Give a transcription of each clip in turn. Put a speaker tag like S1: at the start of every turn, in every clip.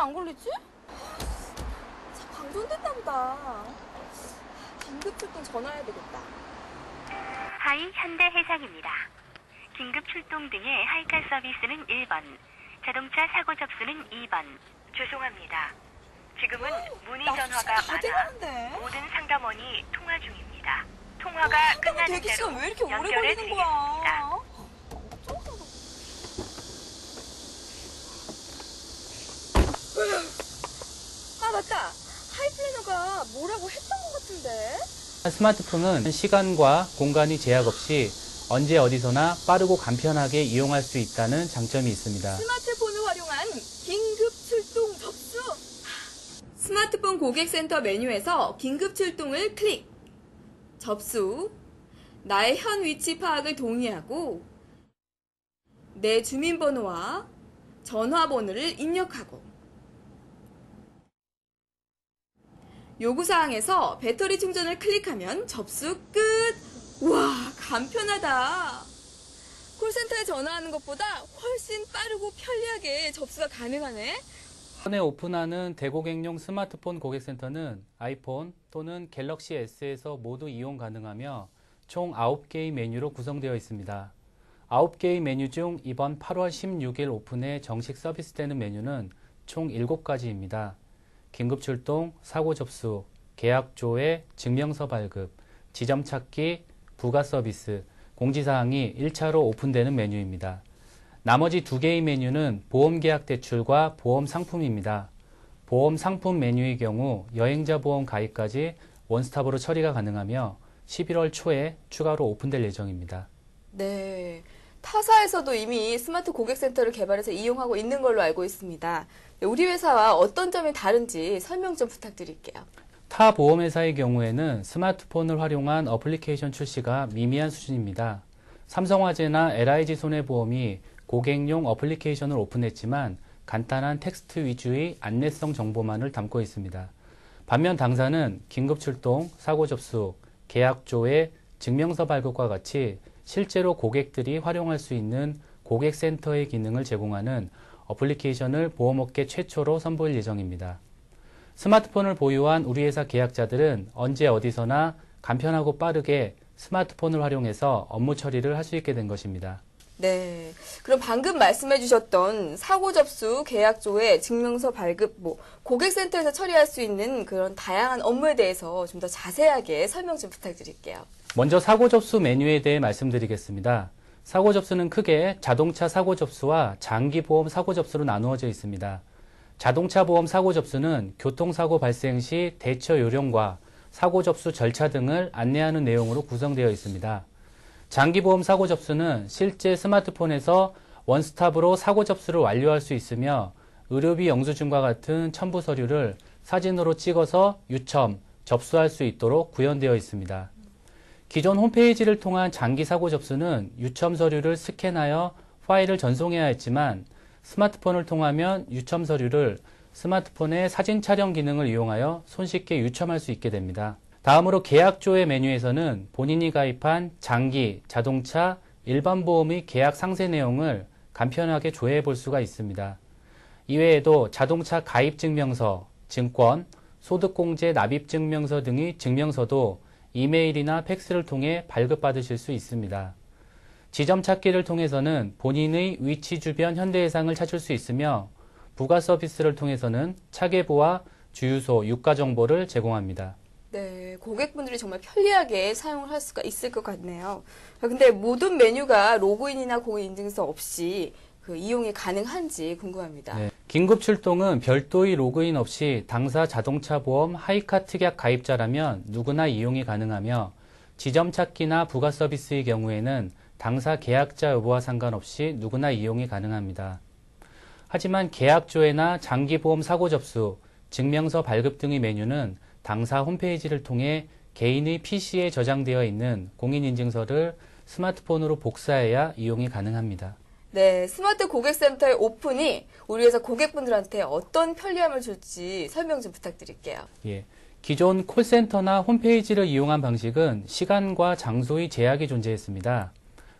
S1: 안 걸리지? 차 방전됐나 보다. 긴급 출동 전화해야 되겠다.
S2: 하이 현대해상입니다. 긴급 출동 등의 하이카 서비스는 1번, 자동차 사고 접수는 2번. 죄송합니다. 지금은 문의
S1: 나
S2: 전화가
S1: 진짜
S2: 많아. 모든 상담원이 통화 중입니다. 통화가 끝나는
S1: 대기
S2: 대로
S1: 시간 왜 이렇게 오래
S2: 연결해
S1: 걸리는
S2: 드리겠습니다.
S1: 거야? 아 맞다. 하이플래너가 뭐라고 했던 것 같은데.
S3: 스마트폰은 시간과 공간이 제약 없이 언제 어디서나 빠르고 간편하게 이용할 수 있다는 장점이 있습니다.
S1: 스마트폰을 활용한 긴급 출동 접수. 스마트폰 고객센터 메뉴에서 긴급 출동을 클릭. 접수. 나의 현 위치 파악을 동의하고 내 주민번호와 전화번호를 입력하고 요구사항에서 배터리 충전을 클릭하면 접수 끝! 와, 간편하다! 콜센터에 전화하는 것보다 훨씬 빠르고 편리하게 접수가 가능하네?
S3: 이번에 오픈하는 대고객용 스마트폰 고객센터는 아이폰 또는 갤럭시 S에서 모두 이용 가능하며 총 9개의 메뉴로 구성되어 있습니다. 9개의 메뉴 중 이번 8월 16일 오픈에 정식 서비스되는 메뉴는 총 7가지입니다. 긴급 출동, 사고 접수, 계약 조회, 증명서 발급, 지점 찾기, 부가 서비스, 공지사항이 1차로 오픈되는 메뉴입니다. 나머지 두 개의 메뉴는 보험 계약 대출과 보험 상품입니다. 보험 상품 메뉴의 경우 여행자 보험 가입까지 원스톱으로 처리가 가능하며 11월 초에 추가로 오픈될 예정입니다.
S1: 네. 타사에서도 이미 스마트 고객센터를 개발해서 이용하고 있는 걸로 알고 있습니다. 네, 우리 회사와 어떤 점이 다른지 설명 좀 부탁드릴게요.
S3: 타 보험회사의 경우에는 스마트폰을 활용한 어플리케이션 출시가 미미한 수준입니다. 삼성화재나 LIG 손해보험이 고객용 어플리케이션을 오픈했지만 간단한 텍스트 위주의 안내성 정보만을 담고 있습니다. 반면 당사는 긴급 출동, 사고 접수, 계약 조회, 증명서 발급과 같이 실제로 고객들이 활용할 수 있는 고객센터의 기능을 제공하는 어플리케이션을 보험업계 최초로 선보일 예정입니다. 스마트폰을 보유한 우리 회사 계약자들은 언제 어디서나 간편하고 빠르게 스마트폰을 활용해서 업무 처리를 할 수 있게 된 것입니다.
S1: 네. 그럼 방금 말씀해 주셨던 사고 접수, 계약 조회, 증명서 발급, 뭐, 고객센터에서 처리할 수 있는 그런 다양한 업무에 대해서 좀 더 자세하게 설명 좀 부탁드릴게요.
S3: 먼저 사고 접수 메뉴에 대해 말씀드리겠습니다. 사고 접수는 크게 자동차 사고 접수와 장기 보험 사고 접수로 나누어져 있습니다. 자동차 보험 사고 접수는 교통사고 발생 시 대처 요령과 사고 접수 절차 등을 안내하는 내용으로 구성되어 있습니다. 장기보험 사고 접수는 실제 스마트폰에서 원스톱으로 사고 접수를 완료할 수 있으며 의료비 영수증과 같은 첨부 서류를 사진으로 찍어서 유첨, 접수할 수 있도록 구현되어 있습니다. 기존 홈페이지를 통한 장기 사고 접수는 유첨 서류를 스캔하여 파일을 전송해야 했지만 스마트폰을 통하면 유첨 서류를 스마트폰의 사진 촬영 기능을 이용하여 손쉽게 유첨할 수 있게 됩니다. 다음으로 계약조회 메뉴에서는 본인이 가입한 장기, 자동차, 일반 보험의 계약 상세 내용을 간편하게 조회해 볼 수가 있습니다. 이외에도 자동차 가입 증명서, 증권, 소득공제 납입 증명서 등의 증명서도 이메일이나 팩스를 통해 발급받으실 수 있습니다. 지점 찾기를 통해서는 본인의 위치 주변 현대해상을 찾을 수 있으며 부가 서비스를 통해서는 차계부와 주유소, 유가 정보를 제공합니다.
S1: 네, 고객분들이 정말 편리하게 사용을 할 수가 있을 것 같네요. 근데 모든 메뉴가 로그인이나 공인인증서 없이 그 이용이 가능한지 궁금합니다.
S3: 네. 긴급 출동은 별도의 로그인 없이 당사 자동차 보험 하이카 특약 가입자라면 누구나 이용이 가능하며 지점 찾기나 부가 서비스의 경우에는 당사 계약자 여부와 상관없이 누구나 이용이 가능합니다. 하지만 계약조회나 장기보험 사고 접수, 증명서 발급 등의 메뉴는 당사 홈페이지를 통해 개인의 PC에 저장되어 있는 공인인증서를 스마트폰으로 복사해야 이용이 가능합니다.
S1: 네, 스마트 고객센터의 오픈이 우리 회사 고객분들한테 어떤 편리함을 줄지 설명 좀 부탁드릴게요.
S3: 예. 기존 콜센터나 홈페이지를 이용한 방식은 시간과 장소의 제약이 존재했습니다.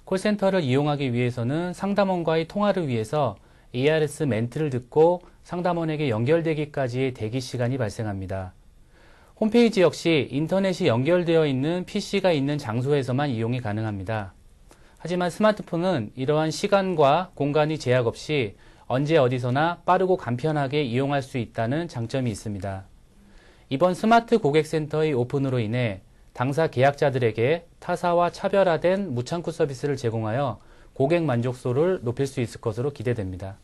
S3: 콜센터를 이용하기 위해서는 상담원과의 통화를 위해서 ARS 멘트를 듣고 상담원에게 연결되기까지의 대기 시간이 발생합니다. 홈페이지 역시 인터넷이 연결되어 있는 PC가 있는 장소에서만 이용이 가능합니다. 하지만 스마트폰은 이러한 시간과 공간이 제약 없이 언제 어디서나 빠르고 간편하게 이용할 수 있다는 장점이 있습니다. 이번 스마트 고객센터의 오픈으로 인해 당사 계약자들에게 타사와 차별화된 무창구 서비스를 제공하여 고객 만족도를 높일 수 있을 것으로 기대됩니다.